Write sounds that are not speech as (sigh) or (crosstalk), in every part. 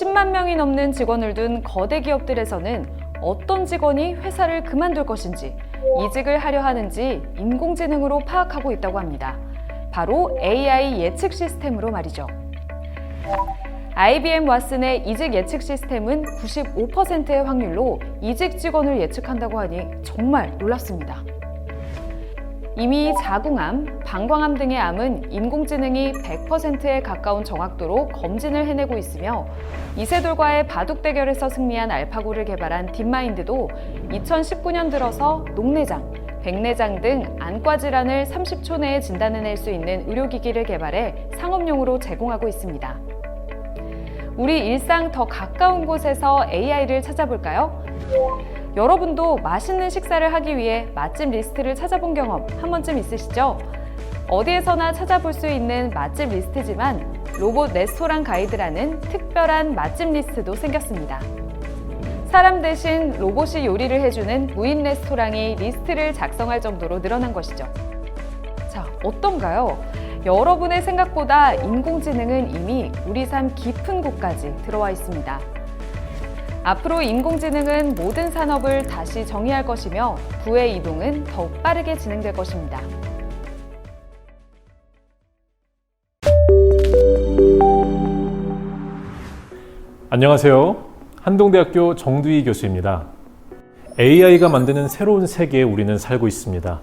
10만 명이 넘는 직원을 둔 거대 기업들에서는 어떤 직원이 회사를 그만둘 것인지, 이직을 하려 하는지 인공지능으로 파악하고 있다고 합니다. 바로 AI 예측 시스템으로 말이죠. IBM 왓슨의 이직 예측 시스템은 95%의 확률로 이직 직원을 예측한다고 하니 정말 놀랍습니다. 이미 자궁암, 방광암 등의 암은 인공지능이 100%에 가까운 정확도로 검진을 해내고 있으며 이세돌과의 바둑 대결에서 승리한 알파고를 개발한 딥마인드도 2019년 들어서 녹내장, 백내장 등 안과 질환을 30초 내에 진단해낼 수 있는 의료기기를 개발해 상업용으로 제공하고 있습니다. 우리 일상 더 가까운 곳에서 AI를 찾아볼까요? 여러분도 맛있는 식사를 하기 위해 맛집 리스트를 찾아본 경험 한 번쯤 있으시죠? 어디에서나 찾아볼 수 있는 맛집 리스트지만 로봇 레스토랑 가이드라는 특별한 맛집 리스트도 생겼습니다. 사람 대신 로봇이 요리를 해주는 무인 레스토랑이 리스트를 작성할 정도로 늘어난 것이죠. 자, 어떤가요? 여러분의 생각보다 인공지능은 이미 우리 삶 깊은 곳까지 들어와 있습니다. 앞으로 인공지능은 모든 산업을 다시 정의할 것이며 부의 이동은 더욱 빠르게 진행될 것입니다. 안녕하세요. 한동대학교 정두희 교수입니다. AI가 만드는 새로운 세계에 우리는 살고 있습니다.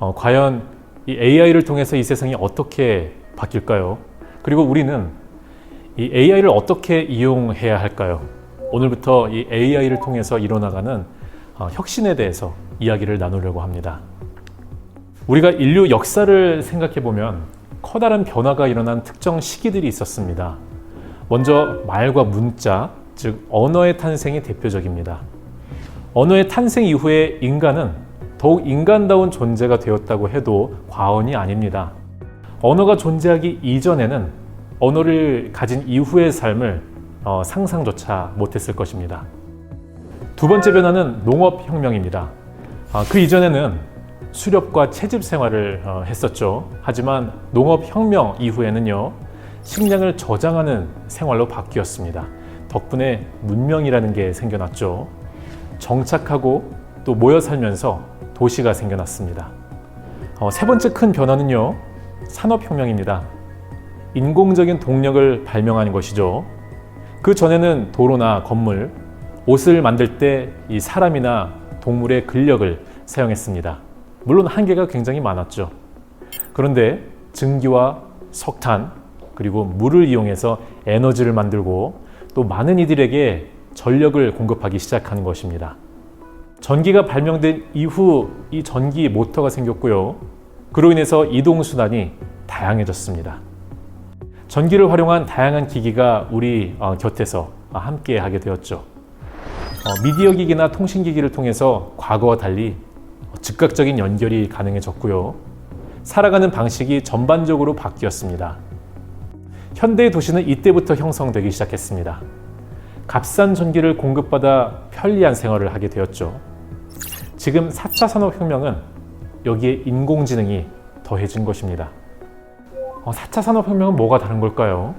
어, 과연 이 AI를 통해서 이 세상이 어떻게 바뀔까요? 그리고 우리는 이 AI를 어떻게 이용해야 할까요? 오늘부터 이 AI를 통해서 일어나가는 어, 혁신에 대해서 이야기를 나누려고 합니다. 우리가 인류 역사를 생각해 보면 커다란 변화가 일어난 특정 시기들이 있었습니다. 먼저 말과 문자, 즉 언어의 탄생이 대표적입니다. 언어의 탄생 이후에 인간은 더욱 인간다운 존재가 되었다고 해도 과언이 아닙니다. 언어가 존재하기 이전에는 언어를 가진 이후의 삶을 어, 상상조차 못했을 것입니다. 두 번째 변화는 농업혁명입니다. 아, 그 이전에는 수렵과 채집 생활을 어, 했었죠. 하지만 농업혁명 이후에는요, 식량을 저장하는 생활로 바뀌었습니다. 덕분에 문명이라는 게 생겨났죠. 정착하고 또 모여 살면서 도시가 생겨났습니다. 어, 세 번째 큰 변화는요, 산업혁명입니다. 인공적인 동력을 발명하는 것이죠. 그 전에는 도로나 건물, 옷을 만들 때 이 사람이나 동물의 근력을 사용했습니다. 물론 한계가 굉장히 많았죠. 그런데 증기와 석탄, 그리고 물을 이용해서 에너지를 만들고 또 많은 이들에게 전력을 공급하기 시작하는 것입니다. 전기가 발명된 이후 이 전기 모터가 생겼고요. 그로 인해서 이동수단이 다양해졌습니다. 전기를 활용한 다양한 기기가 우리 어, 곁에서 함께 하게 되었죠. 어, 미디어 기기나 통신 기기를 통해서 과거와 달리 즉각적인 연결이 가능해졌고요. 살아가는 방식이 전반적으로 바뀌었습니다. 현대의 도시는 이때부터 형성되기 시작했습니다. 값싼 전기를 공급받아 편리한 생활을 하게 되었죠. 지금 4차 산업혁명은 여기에 인공지능이 더해진 것입니다. 어, 4차 산업혁명은 뭐가 다른 걸까요?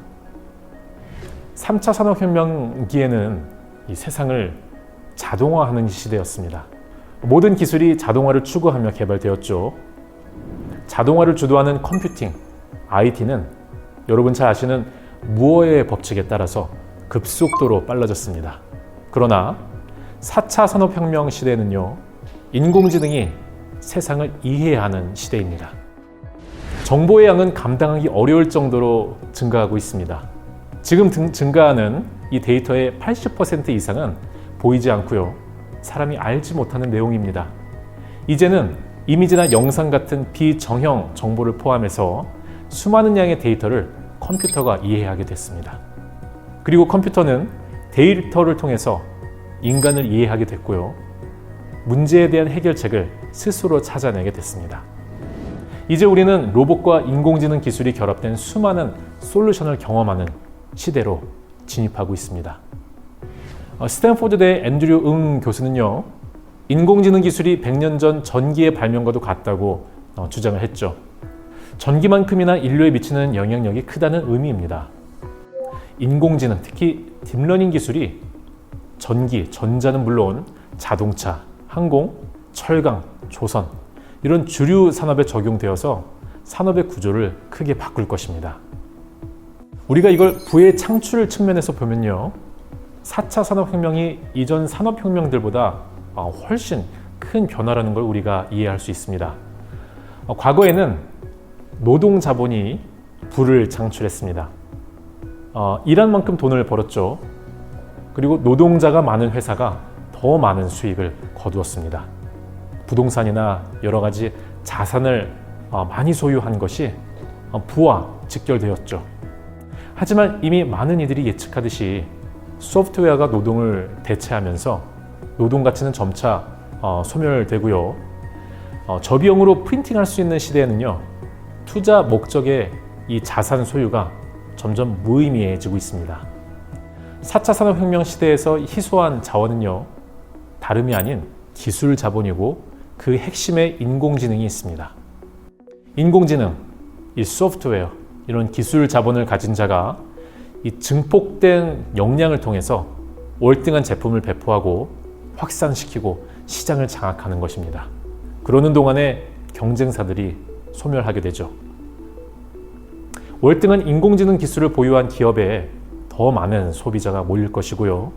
3차 산업혁명기에는 이 세상을 자동화하는 시대였습니다. 모든 기술이 자동화를 추구하며 개발되었죠. 자동화를 주도하는 컴퓨팅, IT는 여러분 잘 아시는 무어의 법칙에 따라서 급속도로 빨라졌습니다. 그러나 4차 산업혁명 시대는요, 인공지능이 세상을 이해하는 시대입니다. 정보의 양은 감당하기 어려울 정도로 증가하고 있습니다. 지금 등, 증가하는 이 데이터의 80% 이상은 보이지 않고요. 사람이 알지 못하는 내용입니다. 이제는 이미지나 영상 같은 비정형 정보를 포함해서 수많은 양의 데이터를 컴퓨터가 이해하게 됐습니다. 그리고 컴퓨터는 데이터를 통해서 인간을 이해하게 됐고요. 문제에 대한 해결책을 스스로 찾아내게 됐습니다. 이제 우리는 로봇과 인공지능 기술이 결합된 수많은 솔루션을 경험하는 시대로 진입하고 있습니다. 어, 스탠포드대 앤드류 응 교수는요, 인공지능 기술이 100년 전 전기의 발명과도 같다고 어, 주장을 했죠. 전기만큼이나 인류에 미치는 영향력이 크다는 의미입니다. 인공지능, 특히 딥러닝 기술이 전기, 전자는 물론 자동차, 항공, 철강, 조선 이런 주류 산업에 적용되어서 산업의 구조를 크게 바꿀 것입니다. 우리가 이걸 부의 창출 측면에서 보면요. 4차 산업혁명이 이전 산업혁명들보다 어, 훨씬 큰 변화라는 걸 우리가 이해할 수 있습니다. 어, 과거에는 노동 자본이 부를 창출했습니다. 어, 일한 만큼 돈을 벌었죠. 그리고 노동자가 많은 회사가 더 많은 수익을 거두었습니다. 부동산이나 여러 가지 자산을 어, 많이 소유한 것이 어, 부와 직결되었죠. 하지만 이미 많은 이들이 예측하듯이 소프트웨어가 노동을 대체하면서 노동 가치는 점차 어, 소멸되고요. 어, 저비용으로 프린팅할 수 있는 시대에는요. 투자 목적의 이 자산 소유가 점점 무의미해지고 있습니다. 4차 산업혁명 시대에서 희소한 자원은요. 다름이 아닌 기술 자본이고 그 핵심에 인공지능이 있습니다. 인공지능, 이 소프트웨어, 이런 기술 자본을 가진 자가 이 증폭된 역량을 통해서 월등한 제품을 배포하고 확산시키고 시장을 장악하는 것입니다. 그러는 동안에 경쟁사들이 소멸하게 되죠. 월등한 인공지능 기술을 보유한 기업에 더 많은 소비자가 몰릴 것이고요.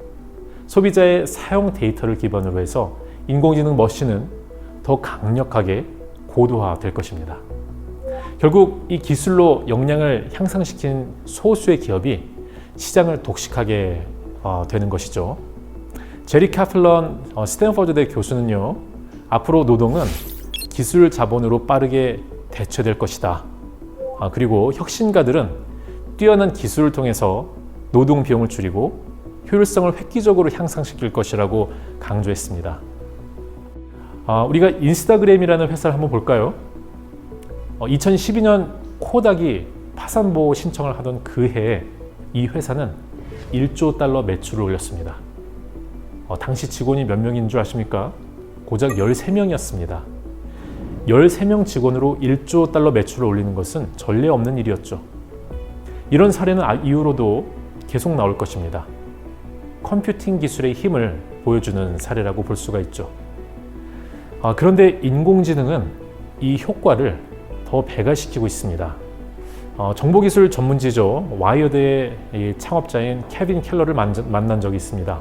소비자의 사용 데이터를 기반으로 해서 인공지능 머신은 더 강력하게 고도화될 것입니다. 결국 이 기술로 역량을 향상시킨 소수의 기업이 시장을 독식하게 어, 되는 것이죠. 제리 카플런 어, 스탠퍼드대 교수는요, 앞으로 노동은 기술 자본으로 빠르게 대체될 것이다. 아, 그리고 혁신가들은 뛰어난 기술을 통해서 노동 비용을 줄이고 효율성을 획기적으로 향상시킬 것이라고 강조했습니다. 아, 우리가 인스타그램이라는 회사를 한번 볼까요? 어, 2012년 코닥이 파산 보호 신청을 하던 그 해에 이 회사는 1조 달러 매출을 올렸습니다. 어, 당시 직원이 몇 명인 줄 아십니까? 고작 13명이었습니다. 13명 직원으로 1조 달러 매출을 올리는 것은 전례 없는 일이었죠. 이런 사례는 아- 이후로도 계속 나올 것입니다. 컴퓨팅 기술의 힘을 보여주는 사례라고 볼 수가 있죠. 아, 그런데 인공지능은 이 효과를 더 배가시키고 있습니다. 어, 정보기술 전문지죠. 와이어드의 이 창업자인 케빈 켈러를 만난 적이 있습니다.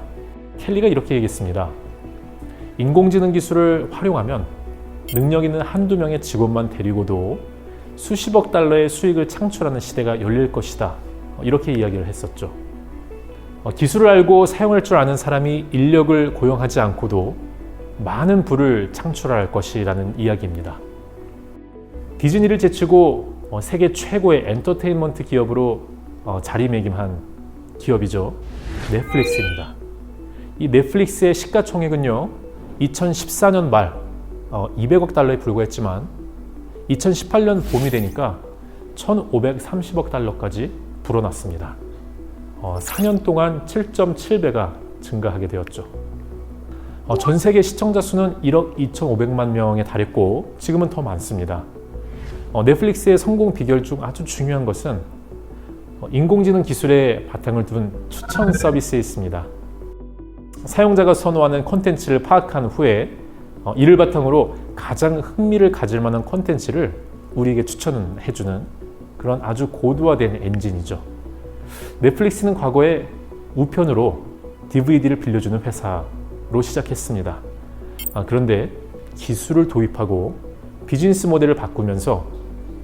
켈리가 이렇게 얘기했습니다. 인공지능 기술을 활용하면 능력 있는 한두 명의 직원만 데리고도 수십억 달러의 수익을 창출하는 시대가 열릴 것이다. 어, 이렇게 이야기를 했었죠. 어, 기술을 알고 사용할 줄 아는 사람이 인력을 고용하지 않고도 많은 부를 창출할 것이라는 이야기입니다. 디즈니를 제치고 어, 세계 최고의 엔터테인먼트 기업으로 어, 자리매김한 기업이죠. 넷플릭스입니다. 이 넷플릭스의 시가총액은요, 2014년 말 어, 200억 달러에 불과했지만 2018년 봄이 되니까 1,530억 달러까지 불어났습니다. 어, 4년 동안 7.7배가 증가하게 되었죠. 어, 전 세계 시청자 수는 1억 2,500만 명에 달했고 지금은 더 많습니다. 어, 넷플릭스의 성공 비결 중 아주 중요한 것은 어, 인공지능 기술에 바탕을 둔 추천 (laughs) 서비스에 있습니다. 사용자가 선호하는 콘텐츠를 파악한 후에 어, 이를 바탕으로 가장 흥미를 가질 만한 콘텐츠를 우리에게 추천해주는 그런 아주 고도화된 엔진이죠. 넷플릭스는 과거에 우편으로 DVD를 빌려주는 회사로 시작했습니다. 아, 그런데 기술을 도입하고 비즈니스 모델을 바꾸면서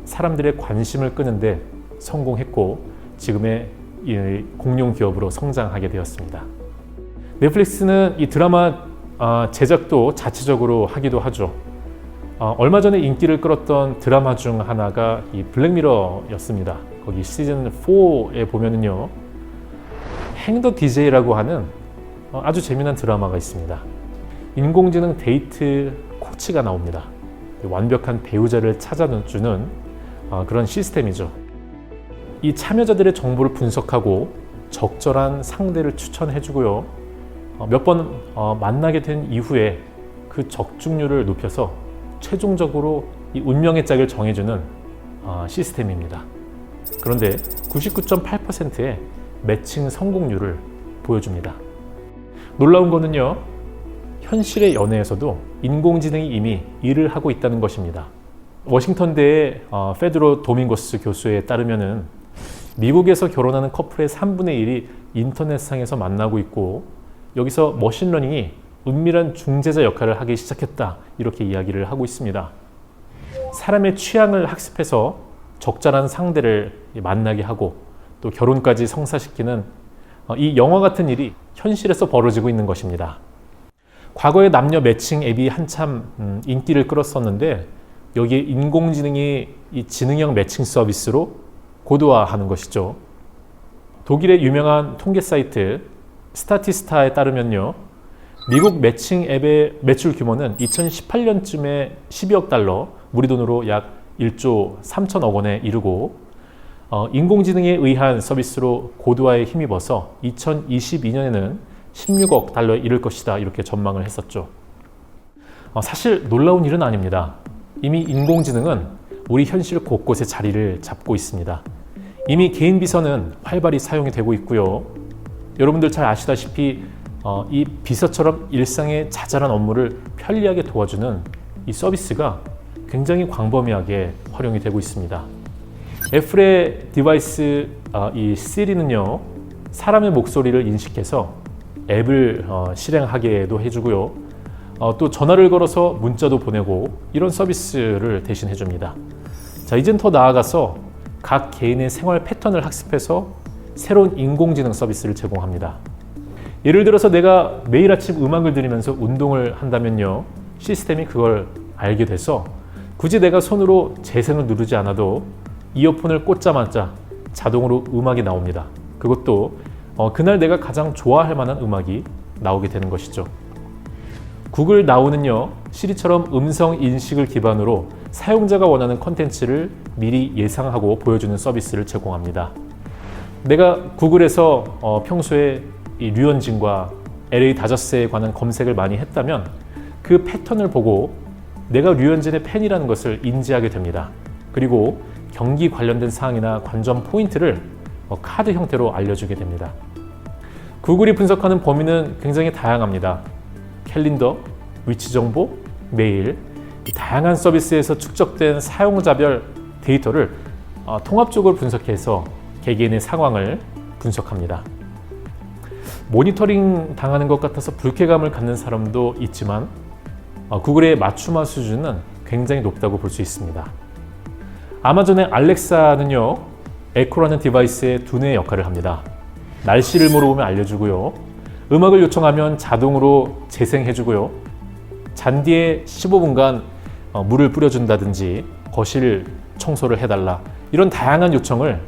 사람들의 관심을 끄는데 성공했고 지금의 이 공룡 기업으로 성장하게 되었습니다. 넷플릭스는 이 드라마 아, 제작도 자체적으로 하기도 하죠. 아, 얼마 전에 인기를 끌었던 드라마 중 하나가 이 블랙미러였습니다. 거기 시즌 4에 보면은요, 행더 DJ라고 하는 어, 아주 재미난 드라마가 있습니다. 인공지능 데이트 코치가 나옵니다. 완벽한 배우자를 찾아주는 어, 그런 시스템이죠. 이 참여자들의 정보를 분석하고 적절한 상대를 추천해주고요. 몇 번 만나게 된 이후에 그 적중률을 높여서 최종적으로 이 운명의 짝을 정해주는 어, 시스템입니다. 그런데 99.8%의 매칭 성공률을 보여줍니다. 놀라운 거는요, 현실의 연애에서도 인공지능이 이미 일을 하고 있다는 것입니다. 워싱턴대의 어, 페드로 도밍고스 교수에 따르면은 미국에서 결혼하는 커플의 3분의 1이 인터넷상에서 만나고 있고 여기서 머신러닝이 은밀한 중재자 역할을 하기 시작했다 이렇게 이야기를 하고 있습니다. 사람의 취향을 학습해서 적절한 상대를 만나게 하고 또 결혼까지 성사시키는 어, 이 영화 같은 일이 현실에서 벌어지고 있는 것입니다. 과거에 남녀 매칭 앱이 한참 음, 인기를 끌었었는데 여기에 인공지능이 이 지능형 매칭 서비스로 고도화하는 것이죠. 독일의 유명한 통계 사이트 스타티스타에 따르면요. 미국 매칭 앱의 매출 규모는 2018년쯤에 12억 달러, 우리 돈으로 약 1조 3천억 원에 이르고 어, 인공지능에 의한 서비스로 고도화에 힘입어서 2022년에는 16억 달러에 이를 것이다 이렇게 전망을 했었죠. 어, 사실 놀라운 일은 아닙니다. 이미 인공지능은 우리 현실 곳곳에 자리를 잡고 있습니다. 이미 개인 비서는 활발히 사용이 되고 있고요. 여러분들 잘 아시다시피 어, 이 비서처럼 일상의 자잘한 업무를 편리하게 도와주는 이 서비스가 굉장히 광범위하게 활용이 되고 있습니다. 애플의 디바이스 어, 이 시리는요 사람의 목소리를 인식해서 앱을 어, 실행하게도 해주고요. 어, 또 전화를 걸어서 문자도 보내고 이런 서비스를 대신 해줍니다. 자 이젠 더 나아가서 각 개인의 생활 패턴을 학습해서 새로운 인공지능 서비스를 제공합니다. 예를 들어서 내가 매일 아침 음악을 들으면서 운동을 한다면요 시스템이 그걸 알게 돼서 굳이 내가 손으로 재생을 누르지 않아도 이어폰을 꽂자마자 자동으로 음악이 나옵니다. 그것도 어, 그날 내가 가장 좋아할 만한 음악이 나오게 되는 것이죠. 구글 나우는요, 시리처럼 음성 인식을 기반으로 사용자가 원하는 컨텐츠를 미리 예상하고 보여주는 서비스를 제공합니다. 내가 구글에서 어, 평소에 이 류현진과 LA 다저스에 관한 검색을 많이 했다면 그 패턴을 보고 내가 류현진의 팬이라는 것을 인지하게 됩니다. 그리고 경기 관련된 사항이나 관전 포인트를 어, 카드 형태로 알려주게 됩니다. 구글이 분석하는 범위는 굉장히 다양합니다. 캘린더, 위치 정보, 메일, 이 다양한 서비스에서 축적된 사용자별 데이터를 어, 통합적으로 분석해서 개개인의 상황을 분석합니다. 모니터링 당하는 것 같아서 불쾌감을 갖는 사람도 있지만 어, 구글의 맞춤화 수준은 굉장히 높다고 볼 수 있습니다. 아마존의 알렉사는요, 에코라는 디바이스의 두뇌 역할을 합니다. 날씨를 물어보면 알려주고요. 음악을 요청하면 자동으로 재생해주고요. 잔디에 15분간 어, 물을 뿌려준다든지 거실 청소를 해달라 이런 다양한 요청을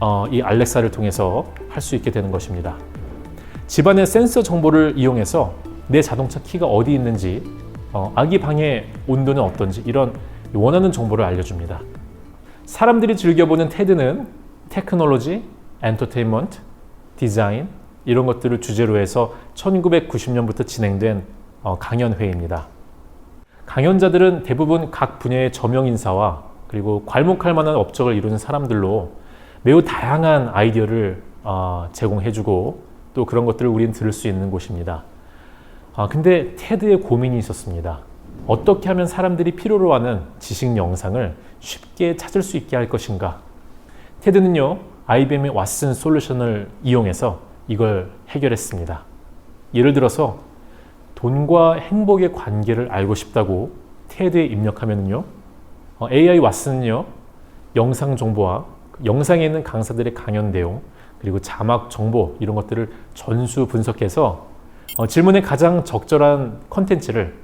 어, 이 알렉사를 통해서 할 수 있게 되는 것입니다. 집안의 센서 정보를 이용해서 내 자동차 키가 어디 있는지 어, 아기 방의 온도는 어떤지 이런 원하는 정보를 알려줍니다. 사람들이 즐겨보는 테드는 테크놀로지, 엔터테인먼트, 디자인 이런 것들을 주제로 해서 1990년부터 진행된 어, 강연회입니다. 강연자들은 대부분 각 분야의 저명 인사와 그리고 괄목할 만한 업적을 이루는 사람들로 매우 다양한 아이디어를 어, 제공해주고 또 그런 것들을 우리는 들을 수 있는 곳입니다. 아, 근데 테드의 고민이 있었습니다. 어떻게 하면 사람들이 필요로 하는 지식 영상을 쉽게 찾을 수 있게 할 것인가? 테드는요, IBM의 왓슨 솔루션을 이용해서 이걸 해결했습니다. 예를 들어서 돈과 행복의 관계를 알고 싶다고 테드에 입력하면요, 어, AI 왓슨은요, 영상 정보와 영상에 있는 강사들의 강연 내용 그리고 자막 정보 이런 것들을 전수 분석해서 어, 질문에 가장 적절한 컨텐츠를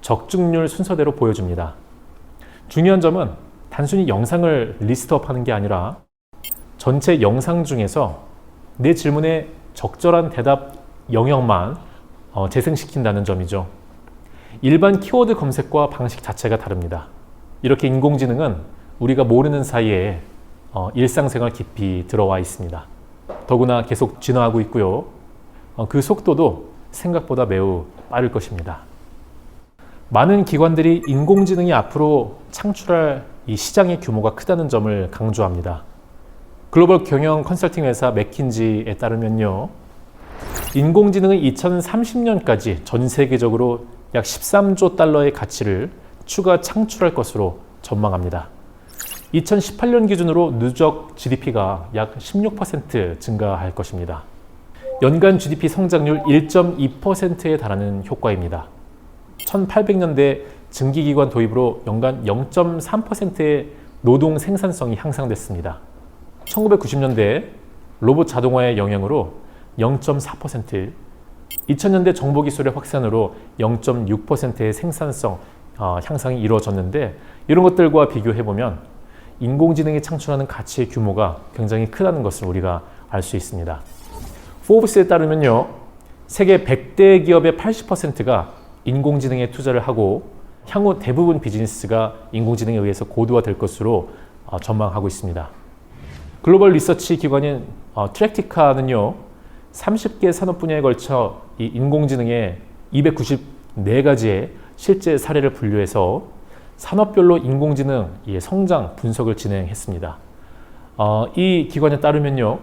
적중률 순서대로 보여줍니다. 중요한 점은 단순히 영상을 리스트업 하는 게 아니라 전체 영상 중에서 내 질문에 적절한 대답 영역만 어, 재생시킨다는 점이죠. 일반 키워드 검색과 방식 자체가 다릅니다. 이렇게 인공지능은 우리가 모르는 사이에 어, 일상생활 깊이 들어와 있습니다. 더구나 계속 진화하고 있고요. 어, 그 속도도 생각보다 매우 빠를 것입니다. 많은 기관들이 인공지능이 앞으로 창출할 이 시장의 규모가 크다는 점을 강조합니다. 글로벌 경영 컨설팅 회사 맥킨지에 따르면요. 인공지능은 2030년까지 전 세계적으로 약 13조 달러의 가치를 추가 창출할 것으로 전망합니다. 2018년 기준으로 누적 GDP가 약 16% 증가할 것입니다. 연간 GDP 성장률 1.2%에 달하는 효과입니다. 1800년대 증기기관 도입으로 연간 0.3%의 노동 생산성이 향상됐습니다. 1990년대 로봇 자동화의 영향으로 0.4%, 2000년대 정보 기술의 확산으로 0.6%의 생산성 어, 향상이 이루어졌는데 이런 것들과 비교해 보면 인공지능이 창출하는 가치의 규모가 굉장히 크다는 것을 우리가 알 수 있습니다. 포브스에 따르면요. 세계 100대 기업의 80%가 인공지능에 투자를 하고 향후 대부분 비즈니스가 인공지능에 의해서 고도화될 것으로 어, 전망하고 있습니다. 글로벌 리서치 기관인 어, 트랙티카는요. 30개 산업 분야에 걸쳐 이 인공지능의 294가지의 실제 사례를 분류해서 산업별로 인공지능 의 성장 분석을 진행했습니다. 어, 이 기관에 따르면요.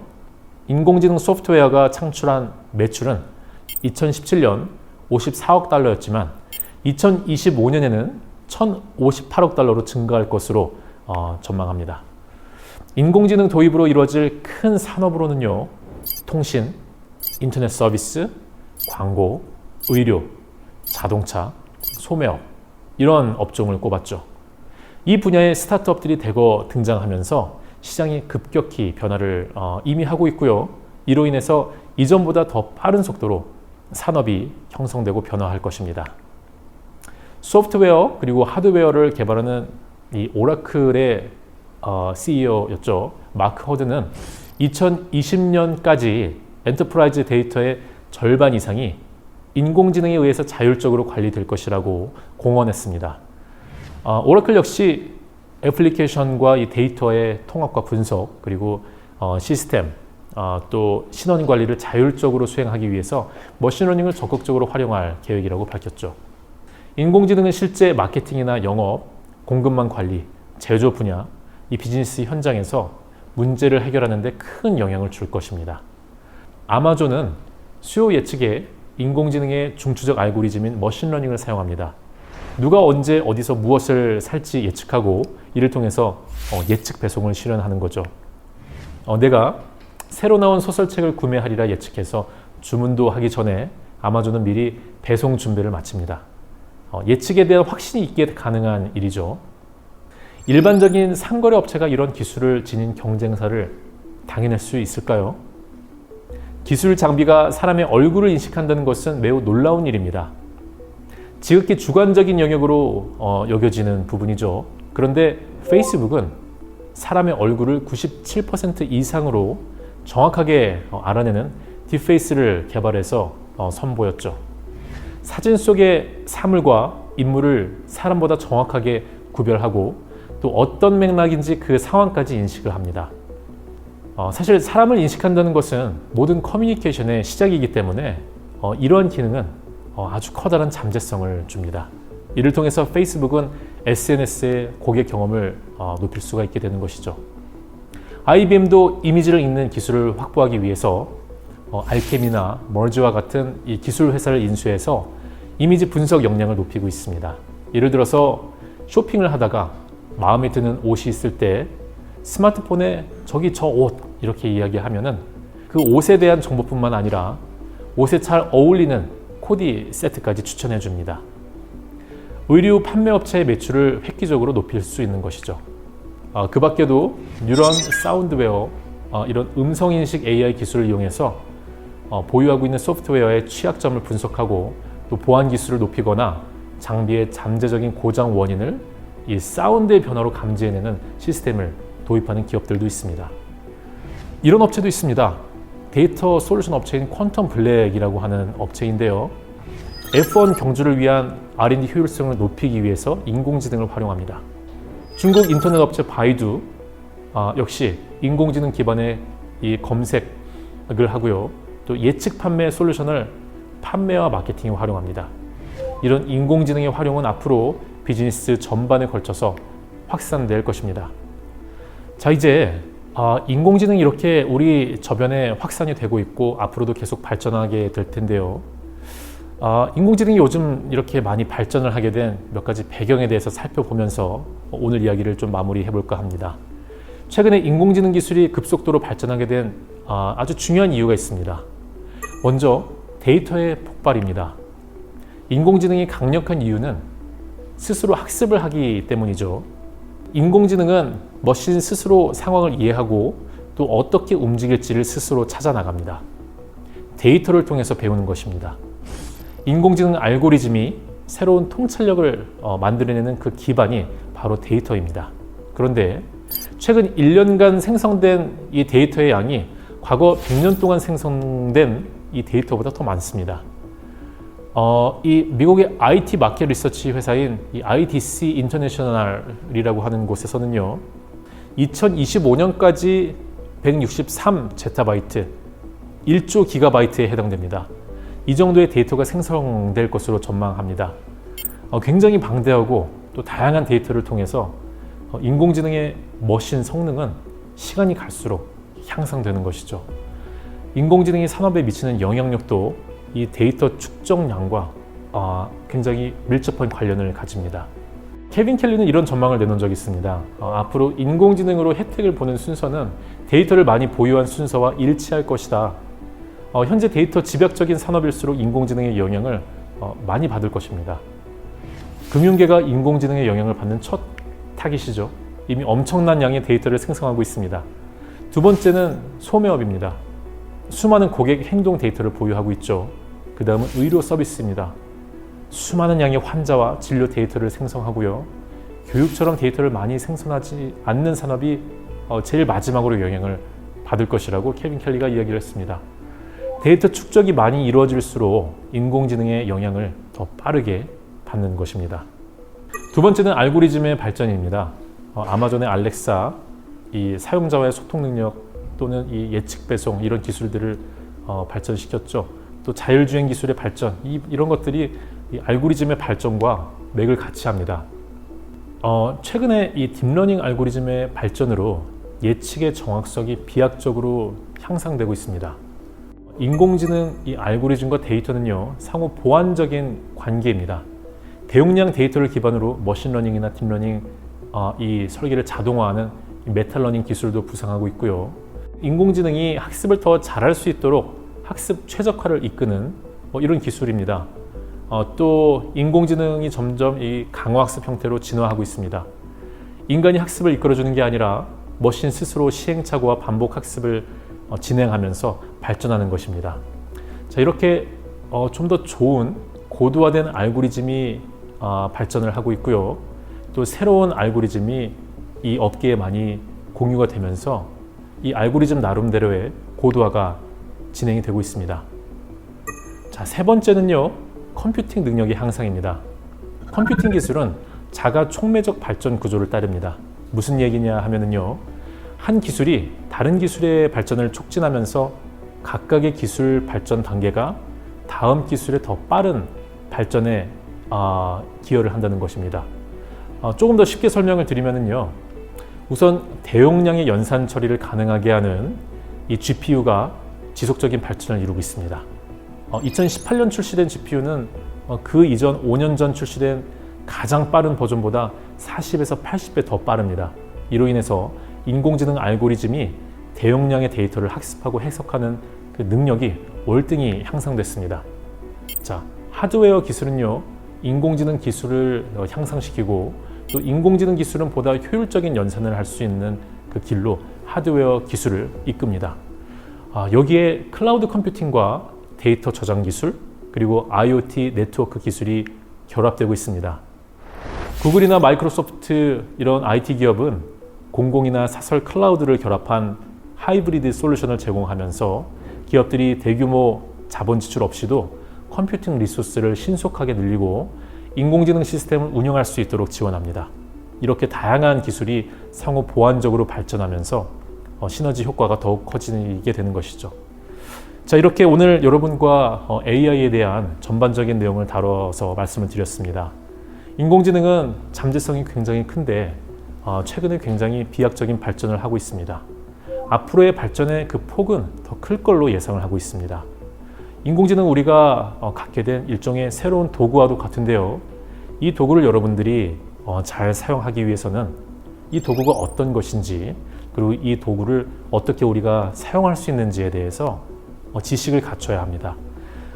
인공지능 소프트웨어가 창출한 매출은 2017년 54억 달러였지만 2025년에는 1,058억 달러로 증가할 것으로 어, 전망합니다. 인공지능 도입으로 이루어질 큰 산업으로는요, 통신, 인터넷 서비스, 광고, 의료, 자동차, 소매업 이런 업종을 꼽았죠. 이 분야의 스타트업들이 대거 등장하면서 시장이 급격히 변화를 어, 이미 하고 있고요. 이로 인해서 이전보다 더 빠른 속도로 산업이 형성되고 변화할 것입니다. 소프트웨어 그리고 하드웨어를 개발하는 이 오라클의 어, CEO였죠. 마크 허드는 2020년까지 엔터프라이즈 데이터의 절반 이상이 인공지능에 의해서 자율적으로 관리될 것이라고 공언했습니다. 어, 오라클 역시 애플리케이션과 이 데이터의 통합과 분석 그리고 어, 시스템 어, 또 신원 관리를 자율적으로 수행하기 위해서 머신러닝을 적극적으로 활용할 계획이라고 밝혔죠. 인공지능은 실제 마케팅이나 영업, 공급망 관리, 제조 분야 이 비즈니스 현장에서 문제를 해결하는 데 큰 영향을 줄 것입니다. 아마존은 수요 예측에 인공지능의 중추적 알고리즘인 머신러닝을 사용합니다. 누가 언제 어디서 무엇을 살지 예측하고 이를 통해서 어, 예측 배송을 실현하는 거죠. 어, 내가 새로 나온 소설책을 구매하리라 예측해서 주문도 하기 전에 아마존은 미리 배송 준비를 마칩니다. 어, 예측에 대한 확신이 있게 가능한 일이죠. 일반적인 상거래 업체가 이런 기술을 지닌 경쟁사를 당해낼 수 있을까요? 기술 장비가 사람의 얼굴을 인식한다는 것은 매우 놀라운 일입니다. 지극히 주관적인 영역으로 어, 여겨지는 부분이죠. 그런데 페이스북은 사람의 얼굴을 97% 이상으로 정확하게 어, 알아내는 딥페이스를 개발해서 어, 선보였죠. 사진 속의 사물과 인물을 사람보다 정확하게 구별하고 또 어떤 맥락인지 그 상황까지 인식을 합니다. 어, 사실 사람을 인식한다는 것은 모든 커뮤니케이션의 시작이기 때문에 어, 이러한 기능은 어, 아주 커다란 잠재성을 줍니다. 이를 통해서 페이스북은 SNS의 고객 경험을 어, 높일 수가 있게 되는 것이죠. IBM도 이미지를 읽는 기술을 확보하기 위해서 어, 알케미나 머지와 같은 이 기술 회사를 인수해서 이미지 분석 역량을 높이고 있습니다. 예를 들어서 쇼핑을 하다가 마음에 드는 옷이 있을 때 스마트폰에 저기 저 옷 이렇게 이야기하면은 그 옷에 대한 정보뿐만 아니라 옷에 잘 어울리는 코디 세트까지 추천해 줍니다. 의류 판매업체의 매출을 획기적으로 높일 수 있는 것이죠. 어, 그 밖에도 뉴런 사운드웨어 어, 이런 음성인식 AI 기술을 이용해서 어, 보유하고 있는 소프트웨어의 취약점을 분석하고 또 보안 기술을 높이거나 장비의 잠재적인 고장 원인을 이 사운드의 변화로 감지해내는 시스템을 도입하는 기업들도 있습니다. 이런 업체도 있습니다. 데이터 솔루션 업체인 퀀텀 블랙이라고 하는 업체인데요. F1 경주를 위한 R&D 효율성을 높이기 위해서 인공지능을 활용합니다. 중국 인터넷 업체 바이두 아, 역시 인공지능 기반의 이 검색을 하고요. 또 예측 판매 솔루션을 판매와 마케팅에 활용합니다. 이런 인공지능의 활용은 앞으로 비즈니스 전반에 걸쳐서 확산될 것입니다. 자, 이제 아, 인공지능이 이렇게 우리 저변에 확산이 되고 있고 앞으로도 계속 발전하게 될 텐데요. 아, 인공지능이 요즘 이렇게 많이 발전을 하게 된 몇 가지 배경에 대해서 살펴보면서 오늘 이야기를 좀 마무리해 볼까 합니다. 최근에 인공지능 기술이 급속도로 발전하게 된 아, 아주 중요한 이유가 있습니다. 먼저 데이터의 폭발입니다. 인공지능이 강력한 이유는 스스로 학습을 하기 때문이죠. 인공지능은 머신 스스로 상황을 이해하고 또 어떻게 움직일지를 스스로 찾아 나갑니다. 데이터를 통해서 배우는 것입니다. 인공지능 알고리즘이 새로운 통찰력을 어, 만들어내는 그 기반이 바로 데이터입니다. 그런데 최근 1년간 생성된 이 데이터의 양이 과거 100년 동안 생성된 이 데이터보다 더 많습니다. 어, 이 미국의 IT 마켓 리서치 회사인 이 IDC 인터내셔널이라고 하는 곳에서는요, 2025년까지 163 제타바이트, 1조 기가바이트에 해당됩니다. 이 정도의 데이터가 생성될 것으로 전망합니다. 어, 굉장히 방대하고 또 다양한 데이터를 통해서 어, 인공지능의 머신 성능은 시간이 갈수록 향상되는 것이죠. 인공지능이 산업에 미치는 영향력도 이 데이터 축적량과 어, 굉장히 밀접한 관련을 가집니다. 케빈 켈리는 이런 전망을 내놓은 적이 있습니다. 어, 앞으로 인공지능으로 혜택을 보는 순서는 데이터를 많이 보유한 순서와 일치할 것이다. 어, 현재 데이터 집약적인 산업일수록 인공지능의 영향을 어, 많이 받을 것입니다. 금융계가 인공지능의 영향을 받는 첫 타깃이죠. 이미 엄청난 양의 데이터를 생성하고 있습니다. 두 번째는 소매업입니다. 수많은 고객 행동 데이터를 보유하고 있죠. 그 다음은 의료 서비스입니다. 수많은 양의 환자와 진료 데이터를 생성하고요. 교육처럼 데이터를 많이 생성하지 않는 산업이 어, 제일 마지막으로 영향을 받을 것이라고 케빈 켈리가 이야기를 했습니다. 데이터 축적이 많이 이루어질수록 인공지능의 영향을 더 빠르게 받는 것입니다. 두 번째는 알고리즘의 발전입니다. 어, 아마존의 알렉사, 이 사용자와의 소통 능력 또는 이 예측 배송 이런 기술들을 어, 발전시켰죠. 또 자율주행 기술의 발전 이, 이런 것들이 이 알고리즘의 발전과 맥을 같이 합니다. 어, 최근에 이 딥러닝 알고리즘의 발전으로 예측의 정확성이 비약적으로 향상되고 있습니다. 인공지능 이 알고리즘과 데이터는요 상호 보완적인 관계입니다. 대용량 데이터를 기반으로 머신러닝이나 딥러닝 어, 이 설계를 자동화하는 이 메탈러닝 기술도 부상하고 있고요. 인공지능이 학습을 더 잘할 수 있도록 학습 최적화를 이끄는 뭐 이런 기술입니다. 어, 또 인공지능이 점점 이 강화학습 형태로 진화하고 있습니다. 인간이 학습을 이끌어주는 게 아니라 머신 스스로 시행착오와 반복 학습을 어, 진행하면서 발전하는 것입니다. 자, 이렇게 어, 좀 더 좋은 고도화된 알고리즘이 어, 발전을 하고 있고요. 또 새로운 알고리즘이 이 업계에 많이 공유가 되면서 이 알고리즘 나름대로의 고도화가 진행이 되고 있습니다. 자, 세 번째는요. 컴퓨팅 능력의 향상입니다. 컴퓨팅 기술은 자가 촉매적 발전 구조를 따릅니다. 무슨 얘기냐 하면은요. 한 기술이 다른 기술의 발전을 촉진하면서 각각의 기술 발전 단계가 다음 기술의 더 빠른 발전에 어, 기여를 한다는 것입니다. 어, 조금 더 쉽게 설명을 드리면은요. 우선 대용량의 연산 처리를 가능하게 하는 이 GPU가 지속적인 발전을 이루고 있습니다. 어, 2018년 출시된 GPU는 어, 그 이전 5년 전 출시된 가장 빠른 버전보다 40에서 80배 더 빠릅니다. 이로 인해서 인공지능 알고리즘이 대용량의 데이터를 학습하고 해석하는 그 능력이 월등히 향상됐습니다. 자, 하드웨어 기술은요, 인공지능 기술을 어, 향상시키고 또 인공지능 기술은 보다 효율적인 연산을 할 수 있는 그 길로 하드웨어 기술을 이끕니다. 아, 여기에 클라우드 컴퓨팅과 데이터 저장 기술 그리고 IoT 네트워크 기술이 결합되고 있습니다. 구글이나 마이크로소프트 이런 IT 기업은 공공이나 사설 클라우드를 결합한 하이브리드 솔루션을 제공하면서 기업들이 대규모 자본 지출 없이도 컴퓨팅 리소스를 신속하게 늘리고 인공지능 시스템을 운영할 수 있도록 지원합니다. 이렇게 다양한 기술이 상호 보완적으로 발전하면서 어, 시너지 효과가 더욱 커지게 되는 것이죠. 자, 이렇게 오늘 여러분과 어, AI에 대한 전반적인 내용을 다뤄서 말씀을 드렸습니다. 인공지능은 잠재성이 굉장히 큰데 어, 최근에 굉장히 비약적인 발전을 하고 있습니다. 앞으로의 발전의 그 폭은 더 클 걸로 예상을 하고 있습니다. 인공지능 우리가 어, 갖게 된 일종의 새로운 도구와도 같은데요. 이 도구를 여러분들이 어, 잘 사용하기 위해서는 이 도구가 어떤 것인지 그리고 이 도구를 어떻게 우리가 사용할 수 있는지에 대해서 어, 지식을 갖춰야 합니다.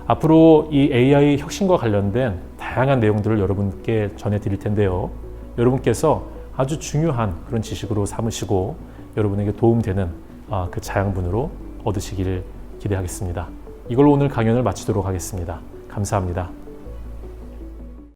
앞으로 이 AI 혁신과 관련된 다양한 내용들을 여러분께 전해드릴 텐데요. 여러분께서 아주 중요한 그런 지식으로 삼으시고 여러분에게 도움되는 아, 그 자양분으로 얻으시기를 기대하겠습니다. 이걸로 오늘 강연을 마치도록 하겠습니다. 감사합니다.